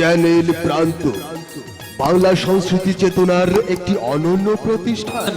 Channel প্রান্ত। বাংলা সংস্কৃতি চেতনার একটি অনন্য প্রতিষ্ঠান।